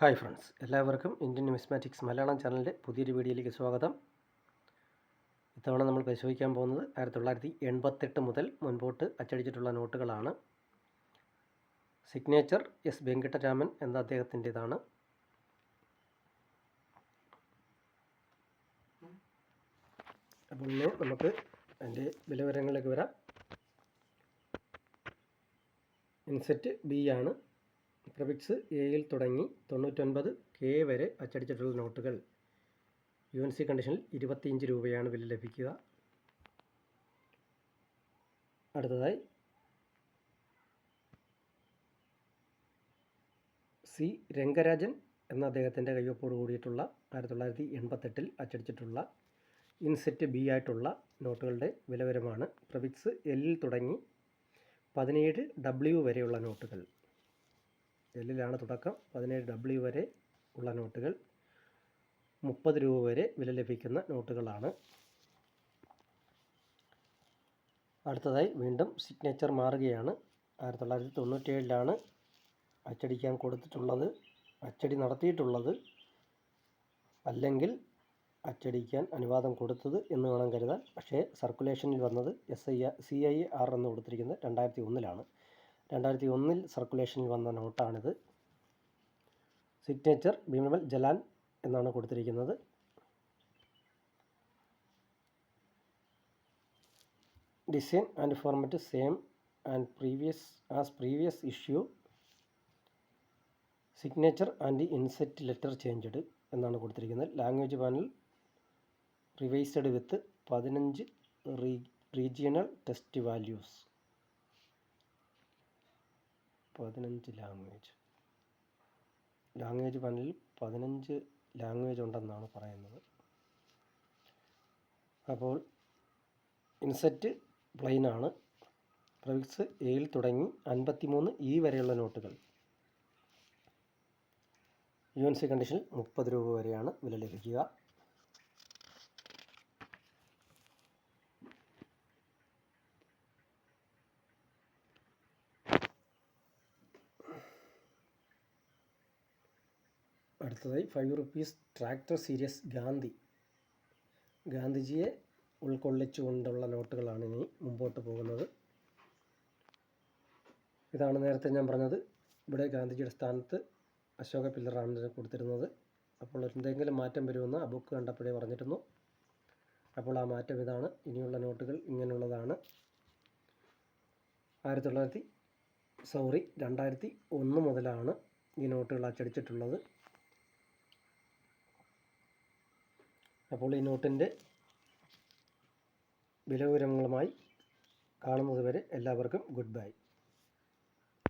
Hi friends എല്ലാവർക്കും Indian Newsmatics Malayalam ചാനലിന്റെ പുതിയൊരു വീഡിയോയിലേക്ക് സ്വാഗതം. ഇത്തവണ നമ്മൾ പരിശോധിക്കാൻ പോകുന്നത് ആയിരത്തി തൊള്ളായിരത്തി എൺപത്തെട്ട് മുതൽ മുൻപോട്ട് അച്ചടിച്ചിട്ടുള്ള നോട്ടുകളാണ്. സിഗ്നേച്ചർ എസ് വെങ്കിട്ടരാമൻ എന്ന അദ്ദേഹത്തിന്റേതാണ്. അപ്പോൾ നമുക്ക് അതിന്റെ വിലവരങ്ങളിലേക്ക് വരാം. ഇൻസെറ്റ് ബി ആണ്. പ്രവിക്സ് എയിൽ തുടങ്ങി തൊണ്ണൂറ്റൊൻപത് കെ വരെ അച്ചടിച്ചിട്ടുള്ള നോട്ടുകൾ. യു എൻ സി കണ്ടീഷനിൽ ഇരുപത്തിയഞ്ച് രൂപയാണ് വില ലഭിക്കുക. അടുത്തതായി സി രംഗരാജൻ എന്ന അദ്ദേഹത്തിന്റെ കയ്യൊപ്പോട് കൂടിയിട്ടുള്ള ആയിരത്തി തൊള്ളായിരത്തി എൺപത്തെട്ടിൽ അച്ചടിച്ചിട്ടുള്ള ഇൻസെറ്റ് ബി ആയിട്ടുള്ള നോട്ടുകളുടെ വിലവരമാണ് പ്രവിക്സ് എല്ലിൽ തുടങ്ങി പതിനേഴ് ഡബ്ല്യു വരെയുള്ള നോട്ടുകൾ. എല്ലിലാണ് തുടക്കം. പതിനേഴ് ഡബ്ല്യു വരെ ഉള്ള നോട്ടുകൾ. മുപ്പത് രൂപ വരെ വില ലഭിക്കുന്ന നോട്ടുകളാണ്. അടുത്തതായി വീണ്ടും സിഗ്നേച്ചർ മാറുകയാണ്. ആയിരത്തി തൊള്ളായിരത്തി തൊണ്ണൂറ്റേഴിലാണ് അച്ചടിക്കാൻ കൊടുത്തിട്ടുള്ളത് അച്ചടി നടത്തിയിട്ടുള്ളത് അല്ലെങ്കിൽ അച്ചടിക്കാൻ അനുവാദം കൊടുത്തത് എന്ന് വേണം കരുതാൻ. പക്ഷേ സർക്കുലേഷനിൽ വന്നത് S I C I R എന്ന് കൊടുത്തിരിക്കുന്നത് രണ്ടായിരത്തി ഒന്നിലാണ് രണ്ടായിരത്തി ഒന്നിൽ സർക്കുലേഷനിൽ വന്ന നോട്ടാണിത്. സിഗ്നേച്ചർ ഭീമൽ ജലാൻ എന്നാണ് കൊടുത്തിരിക്കുന്നത്. Design and format same and previous as previous issue. Signature and inset letter changed എന്നാണ് കൊടുത്തിരിക്കുന്നത്. ലാംഗ്വേജ് പാനൽ റിവൈസ്ഡ് വിത്ത് പതിനഞ്ച് റീ റീജിയണൽ ടെസ്റ്റ് വാല്യൂസ്. പതിനഞ്ച് ലാംഗ്വേജ് ലാംഗ്വേജ് പാനലിൽ പതിനഞ്ച് ലാംഗ്വേജ് ഉണ്ടെന്നാണ് പറയുന്നത്. അപ്പോൾ ഇൻസെറ്റ് പ്ലെയിനാണ് പ്രവിക്സ് എയിൽ തുടങ്ങി അൻപത്തിമൂന്ന് ഇ വരെയുള്ള നോട്ടുകൾ യു എൻ സി കണ്ടീഷനിൽ മുപ്പത് രൂപ വരെയാണ് വില ലഭിക്കുക. അടുത്തതായി five rupees tractor series Gandhi. ഗാന്ധിജിയെ ഉൾക്കൊള്ളിച്ചുകൊണ്ടുള്ള നോട്ടുകളാണ് ഇനി മുമ്പോട്ട് പോകുന്നത്. ഇതാണ് നേരത്തെ ഞാൻ പറഞ്ഞത്. ഇവിടെ ഗാന്ധിജിയുടെ സ്ഥാനത്ത് അശോക പില്ലറാണ് കൊടുത്തിരുന്നത്. അപ്പോൾ എന്തെങ്കിലും മാറ്റം വരുമെന്ന് ആ ബുക്ക് കണ്ടപ്പോഴേ പറഞ്ഞിരുന്നു. അപ്പോൾ ആ മാറ്റം ഇതാണ്. ഇനിയുള്ള നോട്ടുകൾ ഇങ്ങനെയുള്ളതാണ്. ആയിരത്തി തൊള്ളായിരത്തി സോറി രണ്ടായിരത്തി ഒന്ന് മുതലാണ് ഈ നോട്ടുകൾ അച്ചടിച്ചിട്ടുള്ളത്. അപ്പോൾ ഈ നോട്ടിന്റെ വിലവിവരങ്ങളുമായി കാണുന്നതുവരെ എല്ലാവർക്കും ഗുഡ് ബൈ.